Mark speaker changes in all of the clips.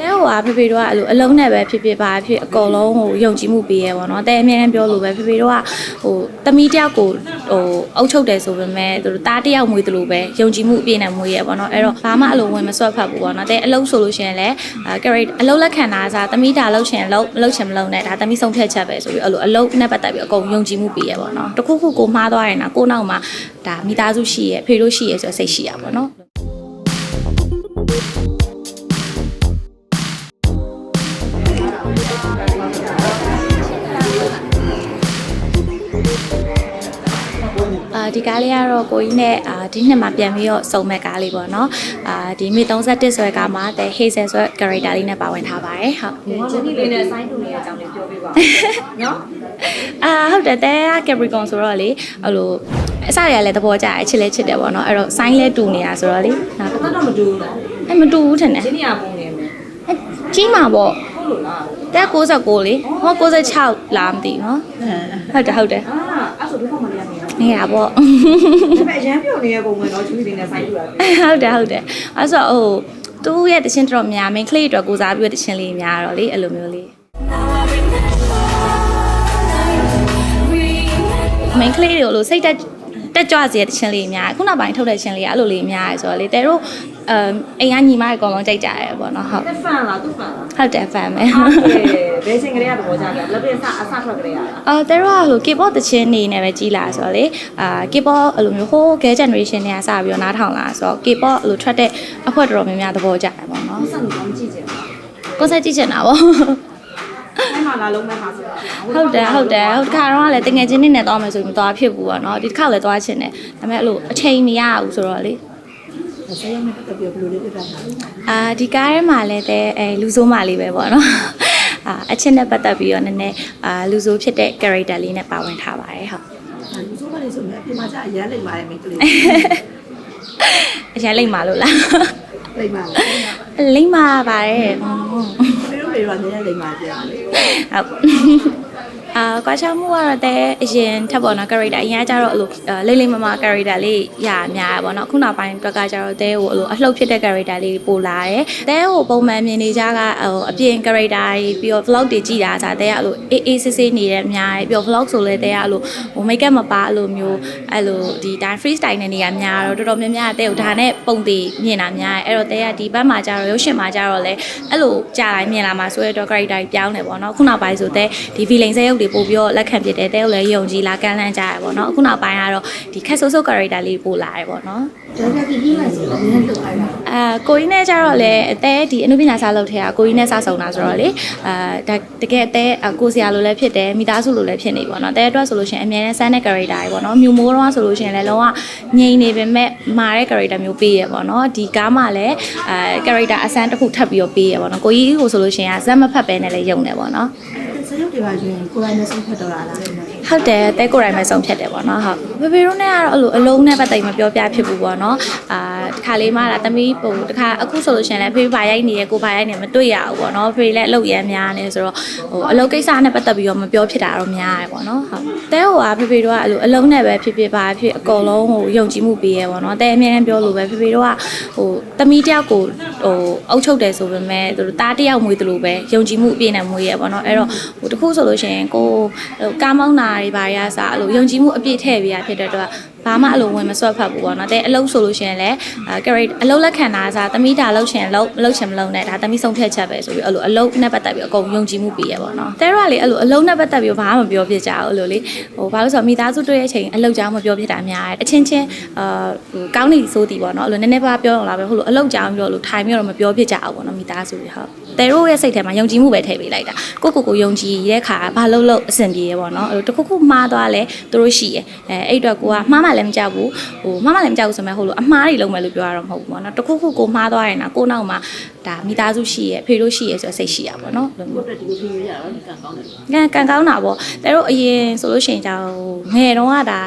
Speaker 1: တဲဟိုကဖေဖေတို့ကအဲ့လိုအလုံးနဲ့ပဲဖြစ်ဖြစ်ပါဖြစ်အကုန်လုံးဟိုယုံကြည်မှုပေးရဲပေါ့နော်တဲအမြဲတမ်းပြောလို့ပဲဖေဖေတို့ကဟိုတမီးတယောက်ကိုဟိုအုပ်ချုပ်တယ်ဆိုပေမဲ့သူတို့တားတယောက်မွေးတယ်လို့ပဲယုံကြည်မှုအပြည့်နဲ့မွေးရဲပေါ့နော်အဲ့တော့ဘာမှအလိုဝင်မစွတ်ဖတ်ဘူးပေါ့နော်တဲအလုံးဆိုလို့ရှိရင်လည်းအဲ character အလုံးလက်ခံတာစားတမီးတာလုံးချင်လုံးမလုံးချင်မလုံးနဲ့ဒါတမီးဆုံးဖြတ်ချက်ပဲဆိုပြီးအဲ့လိုအလုံးနဲ့ပတ်သက်ပြီးအကုန်ယုံကြည်မှုပေးရဲပေါ့နော်တခုခုကိုမှားသွားရင်တော့ကိုနောက်မှာဒါမိသားစုရှိရဲဖေတို့ရှိရဲဆိုတော့စိတ်ရှိရပါပေါ့နော် ဒီကားလေးကတော့ကိုကြီးနဲ့အာဒီနှစ်မှာပြန်ပြီးတော့စုံမဲ့ကားလေးပေါ့နော်အာဒီမေ31ဆွဲကားမှာတဲ့ Hazel ဆွဲ character လေးနဲ့ပါဝင်ထားပါတယ်ဟုတ်
Speaker 2: ဂျင်းနီလေးနဲ့ဆိုင်းတူနေတဲ့အကြောင်းလေးပြောပြပါဦးနော်
Speaker 1: အာဟုတ်တယ်တဲက Capricorn ဆိုတော့လေဟိုလိုအစရလည်းသဘောကျတယ်ချစ်လဲချစ်တယ်ပေါ့နော်အဲ့တော့ sign လဲတူနေတာဆိုတော့လေနောက်
Speaker 2: ဘာတော့မတူဘူးလား
Speaker 1: အဲ့မတူဘူးထင်တယ်
Speaker 2: ဂျင်းနီကပုံနေမယ်
Speaker 1: အဲ့ကြီးမှာပေါ့
Speaker 2: ဟုတ်လို့လား
Speaker 1: တဲ69လေဟော96လားမသိဘူးနော်ဟုတ်တယ်ဟုတ်တယ်
Speaker 2: အာအဲ့ဆိုဒီပုံမလေးရနေရော
Speaker 1: နေရပေါ့
Speaker 2: ဒါပေမဲ့ရမ်းပြောနေတဲ့ပုံမှန်တော့ဂျင်းနီလေးနဲ့ဆိုင်းတူတာပဲ
Speaker 1: ဟုတ်တယ်ဟုတ်တယ်အဲ့ဆိုဟိုသူ့ရဲ့တခြင်းတော်တော်များ main clay အတွက်ကိုစားပြီးတော့တခြင်းလေးများတော့လေအဲ့လိုမျိုးလေး main clay တွေကိုလို့စိတ်တက် တက်ကြွစေတဲ့တခြင်းလေးများခုနောက်ပိုင်းထုတ်တဲ့ခြင်းလေးကအဲ့လိုလေးများရယ်ဆိုတော့လေတဲတို့အမ်အိမ်ကညီမတွေအကုန်လုံးကြိုက်ကြရယ်ပေါ့နော်ဟုတ်
Speaker 2: တက်ဖန်လားသူ့ဖန်လား
Speaker 1: ဟုတ်တယ် fan ပဲ
Speaker 2: ဟုတ်ကဲ့ဘယ်ချိန်ကလေးကသဘောကျကြလဲလက်ပြအစအစထွက်ကလေးရလား
Speaker 1: အော်တဲတို့ကဟို K-pop တခြင်းနေနဲ့ပဲကြီးလာဆိုတော့လေအာ K-pop အဲ့လိုမျိုးဟို gay generation တွေကစပြီးတော့နားထောင်လာဆိုတော့ K-pop အဲ့လိုထွက်တဲ့အခွက်တော်တော်များများသဘောကျတယ်ပေါ့နော်
Speaker 2: ဆက်လို့တော့မကြည့်ချင်ဘူး
Speaker 1: ကိုယ်ဆက်ကြည့်ချင်တာပေါ့
Speaker 2: အဲ့မှာ လာလုံးမဲ့မှာဆိုတော့
Speaker 1: ဟုတ်တယ်ဟုတ်တယ်ဟိုတစ်ခါတော့လည်းတငယ်ချင်းနေနဲ့သွားမယ်ဆိုရင်မသွားဖြစ်ဘူးပေါ့နော်ဒီတစ်ခါလည်းသွားချင်တယ်ဒါပေမဲ့အဲ့လိုအချိန်မရဘူးဆိုတော့လေ
Speaker 2: ဆေးရုံနဲ့တက်ပြဘယ်လိုလေးပြပြတာလဲ
Speaker 1: အာဒီကားထဲမှာလည်းတဲ့အဲလူဆိုးမလေးပဲပေါ့နော်အာအချင်းနဲ့ပတ်သက်ပြီးတော့နည်းနည်းအာလူဆိုးဖြစ်တဲ့ character လေးနဲ့ပါဝင်ထားပါတယ်ဟုတ်
Speaker 2: လူစိုးကလေးဆိုရင်အပြင်မှာကြာရမ်းလိုက်ပါတယ်မိန်းကလေး
Speaker 1: အရင်လိမ့်ပါလို့လား
Speaker 2: လိုက်ပါလား
Speaker 1: လိမ့်ပါပါတယ်ဟုတ်
Speaker 2: ဒီလိုလေးကနေရလိမ့်ပါကြာလေ
Speaker 1: အာကွာချမှုကတော့တဲ့အရင်ထပ်ပေါ်နော် character အရင်ကကျတော့အဲ့လိုအာလိမ့်လိမ့်မမ character လေးရအများရပေါ့နော်အခုနောက်ပိုင်းအတွက်ကကျတော့တဲဟိုအဲ့လိုအလှုပ်ဖြစ်တဲ့ character လေးပိုလာတယ်တဲဟိုပုံမှန်မြင်နေကြကဟိုအပြင် character ကြီးပြီးတော့ vlog တွေကြည့်တာဆိုတဲကအဲ့လိုအေးအေးဆေးဆေးနေတဲ့အများကြီးပြီးတော့ vlog ဆိုလဲတဲကအဲ့လိုဟို makeup မပါအဲ့လိုမျိုးအဲ့လိုဒီတိုင်း free style နဲ့နေရများတော့တော်တော်များများတဲဟိုဒါနဲ့ပုံတည်မြင်တာများတယ်အဲ့တော့တဲကဒီဘက်မှာကျတော့ရုပ်ရှင်မှာကျတော့လဲအဲ့လိုကြာတိုင်းမြင်လာမှာဆိုရတော့ character ကြီးပြောင်းတယ်ပေါ့နော်ခုနောက်ပိုင်းဆိုတဲဒီ villain ဇာတ်ရုပ်တွေပို့ပြီးတော့လက်ခံဖြစ်တယ်တဲကိုလည်းယုံကြည်လာကမ်းလှမ်းကြရပေါ့နော်အခုနောက်ပိုင်းကတော့ဒီခက်ဆိုးဆိုး character လေးပို့လာတယ်ပေါ့နော်
Speaker 2: ဒါပေမဲ့ဒီကြီးလိုက်ဆိုတော့နည်းနည်းလွတ်လိုက်တာ
Speaker 1: အာကိုကြီးနဲ့ကြတော့လေအသေးဒီအနုပညာစာလုပ်ထဲကကိုကြီးနဲ့စဆုံတာဆိုတော့လေအာဒါတကယ်အသေးကိုစရာလိုလည်းဖြစ်တယ်မိသားစုလိုလည်းဖြစ်နေပေါ့နော်တဲအတွက်ဆိုလို့ရှိရင်အများနဲ့စမ်းတဲ့ character တွေပေါ့နော်မြူမိုးတော့ဆိုလို့ရှိရင်လည်းလုံးဝငြိမ်နေပေမဲ့မာတဲ့ character မျိုးပေးရပေါ့နော်ဒီကားမှလည်းအာ character အစမ်းတစ်ခုထပ်ပြီးတော့ပေးရပေါ့နော်ကိုကြီးကိုဆိုလို့ရှိရင်ဇက်မဖတ်ပဲနဲ့လည်းယုံနေပေါ့နော်
Speaker 2: စ ရုပ်တွေပါရင်ကိုယ်တိုင်နဲ့ဆုံးဖြတ်တော့တာလား
Speaker 1: ဟုတ်တယ်တဲကိုယ်တိုင်ပဲဆုံးဖြတ်တယ်ပေါ့နော်ဟုတ်ဖေဖေတို့နဲ့ကတော့အဲ့လိုအလုံးနဲ့ပတ်သက်မပြောပြဖြစ်ဘူးပေါ့နော်အာတခါလေးမှလာသမီးပုံတခါအခုဆိုလို့ရှိရင်လည်းဖေဖေဘာရိုက်နေရကိုဘာရိုက်နေမတွေ့ရဘူးပေါ့နော်ဖေဖေလည်းအလုပ်ရမ်းများနေဆိုတော့ဟိုအလုပ်ကိစ္စနဲ့ပတ်သက်ပြီးတော့မပြောဖြစ်တာတော့များတယ်ပေါ့နော်ဟုတ်တဲဟိုကဖေဖေတို့ကအဲ့လိုအလုံးနဲ့ပဲဖြစ်ဖြစ်ပါဖြစ်အကုန်လုံးဟိုယုံကြည်မှုပေးရဲပေါ့နော်တဲအမြဲတမ်းပြောလို့ပဲဖေဖေတို့ကဟိုသမီးတယောက်ကိုဟိုအုပ်ချုပ်တယ်ဆိုပေမဲ့သူတို့တားတယောက်မွေးတယ်လို့ပဲယုံကြည်မှုအပြည့်နဲ့မွေးရဲပေါ့နော်အဲ့တော့ဟိုတခုဆိုလို့ရှိရင်ကိုဟိုကားမောင်းတာတွေဘာတွေအစားအဲ့လိုယုံကြည်မှုအပြည့်ထည့်ပေးရဖြစ်တဲ့အတွက် ဘာမှအလိုဝင်မစွတ်ဖတ်ဘူးပေါ့နော်တဲ့အလုပ်ဆိုလို့ရှိရင်လည်းအဲ character အလုပ်လက်ခံတာစားသမီးတာလုပ်ချင်လုပ်မလုပ်ချင်မလုပ်နဲ့ဒါသမီးဆုံးဖြတ်ချက်ပဲဆိုပြီးအဲ့လိုအလုပ်နဲ့ပတ်သက်ပြီးအကုန်ယုံကြည်မှုပေးရပေါ့နော်တဲရကလေအဲ့လိုအလုပ်နဲ့ပတ်သက်ပြီးဘာမှမပြောဖြစ်ကြဘူးအဲ့လိုလေဟိုဘာလို့ဆိုတော့မိသားစုတွေ့တဲ့အချိန်အလုပ်ကြောင်းမပြောဖြစ်တာများတယ်အချင်းချင်းအာဟိုကောင်းနေဆိုသည်ပေါ့နော်အဲ့လိုနည်းနည်းပါးပြောအောင်လားပဲဟိုလိုအလုပ်ကြောင်းပြောလို့ထိုင်ပြီးတော့မပြောဖြစ်ကြဘူးပေါ့နော်မိသားစုတွေဟုတ်တဲရိုးရဲ့စိတ်ထဲမှာယုံကြည်မှုပဲထည့်ပေးလိုက်တာကိုကိုကိုယုံကြည်တဲ့ခါဘာလို့လို့အဆင်ပြေရပေါ့နော်အဲ့လိုတခုခုမှားသွားလဲသူတို့ရှိရအဲအဲ့အတွက်ကိုကမှားမှလည်းမကြောက်ဘူးဟိုမှားမှလည်းမကြောက်ဘူးဆိုမှဟိုလိုအမှားတွေလုံးမယ်လို့ပြောရတော့မဟုတ်ဘူးပေါ့နော်တခုခုကိုမှားသွားရင်တော့ကိုနောက်မှာဒါမိသားစုရှိရဖေတို့ရှိရဆိုတော့စိတ်ရှိရပါပေါ့နော်အဲ့လိုမျိုး
Speaker 2: အတွက်ဒီလိုဖြစ်ရတော့ဒီကံကောင်းတယ်
Speaker 1: ကန်ကန်ကောင်းတာပေါ့တဲတို့အရင်ဆိုလို့ရှိရင်ကြောင်ငယ်တုန်းကဒါတာ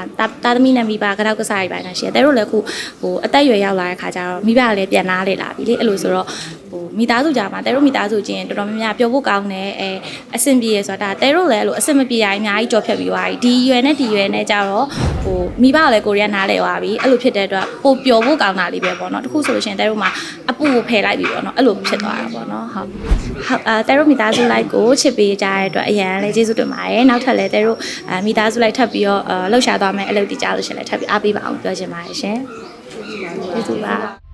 Speaker 1: တာသမီနဲ့မိဘကတော့ကစားရပါနေတာရှိတယ်တဲတို့လည်းခုဟိုအသက်အရွယ်ရောက်လာတဲ့ခါကျတော့မိဘကလည်းပြန်လာလေလာပြီလေအဲ့လိုဆိုတော့ဟိုမိသားစုကြားမှာတဲတို့မိသားစုချင်းတော်တော်များများပြောဖို့ကောင်းတယ်အဲအဆင်ပြေရဆိုတာဒါတဲတို့လည်းအဲ့လိုအဆင်မပြေရရင်အများကြီးကြော်ဖြတ်ပြီးသွားပြီဒီရွယ်နဲ့ဒီရွယ်နဲ့ကြတော့ဟိုမိဘကလည်းကိုရီးယားနားလဲသွားပြီအဲ့လိုဖြစ်တဲ့အတွက်ပိုပျော်ဖို့ကောင်းတာလေးပဲပေါ့နော်တခုဆိုလို့ရှိရင်တဲတို့မှာအပူကိုဖယ်လိုက်ပြီပေါ့နော်အဲ့လိုဖြစ်သွားတာပေါ့နော်ဟုတ်ဟုတ်အာတဲတို့မိသားစုလိုက်ကိုချစ်ပေးကြတဲ့အတွက်အရင်လည်းကျေးဇူးတင်ပါတယ်နောက်ထပ်လည်းတဲတို့အာမိသားစုလိုက်ထပ်ပြီးတော့အာလှုပ်ရှားသွားမယ်အလုပ်တည်ကြလို့ရှရင်လည်းထပ်ပြီးအားပေးပါအောင်ပြောချင်ပါတယ်ရှင်ကျေးဇူးပါ